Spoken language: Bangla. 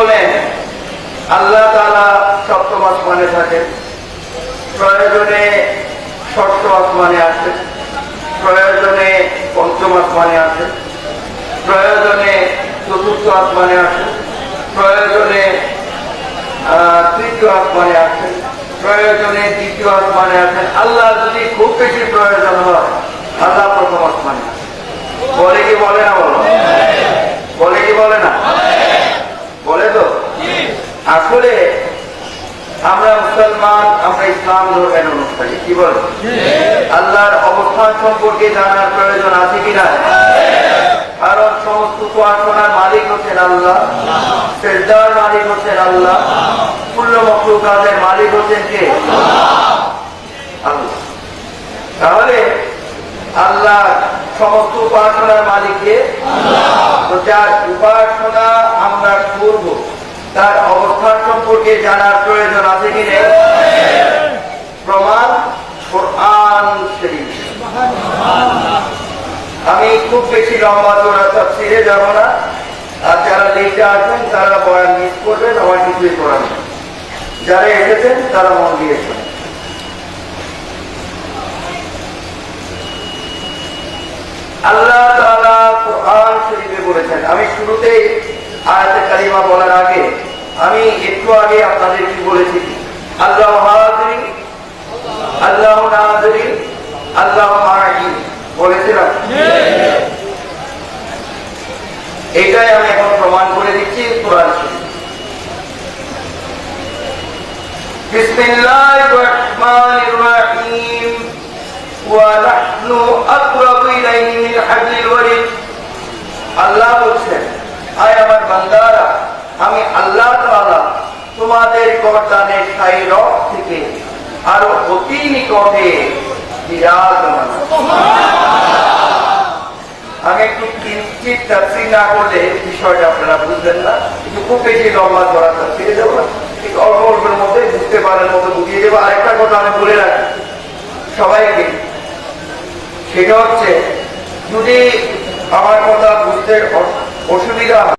বলেন আল্লাহ তালা সপ্তম আসমানে থাকেন। প্রয়োজনে ষষ্ঠ আসমানে আসেন। প্রয়োজনে পঞ্চম আসমানে আসেন। প্রয়োজনে চতুর্থ আসমানে আসেন। প্রয়োজনে তৃতীয় আসমানে আসেন। প্রয়োজনে দ্বিতীয় আসমানে আসেন। আল্লাহ যদি খুব বেশি প্রয়োজন হয় আল্লাহ প্রথম আসমানে আসেন। বলে কি বলে না বলো বলে কি বলে না বলে তো আসলে আমরা মুসলমান, আমরা ইসলাম ধর্মের অনুষ্ঠানে কি বলে? আল্লাহর অবস্থান সম্পর্কে জানার প্রয়োজন আছে কিনা? কারণ সমস্ত উপাসনার মালিক হচ্ছেন আল্লাহ, শ্রেদ্ধার মালিক হচ্ছেন আল্লাহ মূল্য মকলুকাদের মালিক হচ্ছেন কে? তাহলে আল্লাহ সমস্ত উপাসনার মালিককে, যার উপাসনা আমরা করব তার অবস্থান সম্পর্কে জানার প্রয়োজন আছে কি প্রমাণ আমি খুব বেশি লম্বা চোরা সব ছিঁড়ে যাব না। আর যারা লেটে আসবেন, তারা বয়ান মিস করবেন আমার কিছুই করার যারা এসেছেন, তারা মন দিয়েছেন আল্লাহ তাআলা কোরআন শরীফে বলেছেন, আমি শুরুতেই আয়াতে কালিমা বলার আগে আমি একটু আগে আপনাদের কি বলেছি, আল্লাহ হাজরি, আল্লাহ নাজরি, আল্লাহ মাহি বলেছিলাম এটাই আমি এখন প্রমাণ করে দিচ্ছি কোরআন বিসমিল্লাহির রহমানির রহিম। ওয়া নাহনু আকরাবু ইলাইহি মিন হাবলিল ওয়ারিদ তোমাদের গর্দানের সাই রক থেকে আরও অতি নিকটে আমি একটু কিঞ্চিত তাফসীর না করলে বিষয়টা আপনারা বুঝবেন না। কিন্তু খুব বেশি লম্বা করা তাফসিরে না। ঠিক অল্প অল্পের মধ্যে বুঝতে পারার মতো বুঝিয়ে দেবো। আরেকটা কথা আমি বলে রাখি সবাইকে। সেটা হচ্ছে, যদি আমার কথা বুঝতে অসুবিধা